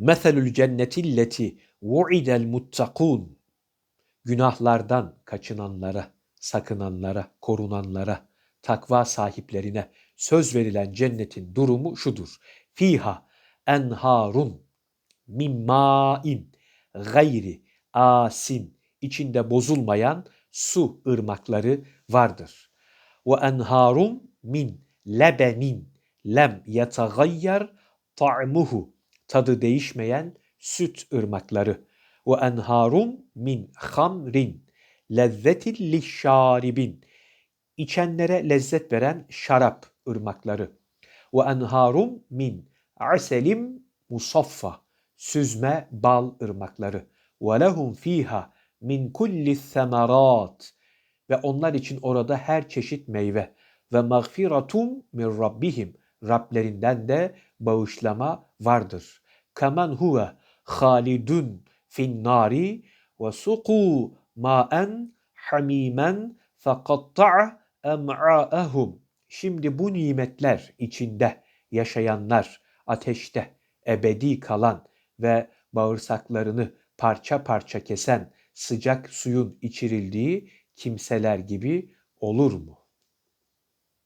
Meselül cennetilleti vu'idel muttakun. Günahlardan kaçınanlara, sakınanlara, korunanlara, takva sahiplerine söz verilen cennetin durumu şudur. Fiha enharun min ma'in gayri asin içinde bozulmayan su ırmakları vardır. Ve enharun min lebenin lem yetagayyar ta'muhu tadı değişmeyen süt ırmakları. Ve enharun min hamrin lezzetin lişşaribin. İçenlere lezzet veren şarap ırmakları. Ve enharun min aselim musaffa süzme bal ırmakları. Ve lehum fiha min kulli semerat. Ve onlar için orada her çeşit meyve. Ve mağfiratum min rabbihim Rablerinden de bağışlama vardır. Kaman huve halidun fin nari ve suqu ma'en hamimen fekatta'a em'a'ahum. Şimdi bu nimetler içinde yaşayanlar, ateşte ebedi kalan ve bağırsaklarını parça parça kesen sıcak suyun içirildiği kimseler gibi olur mu?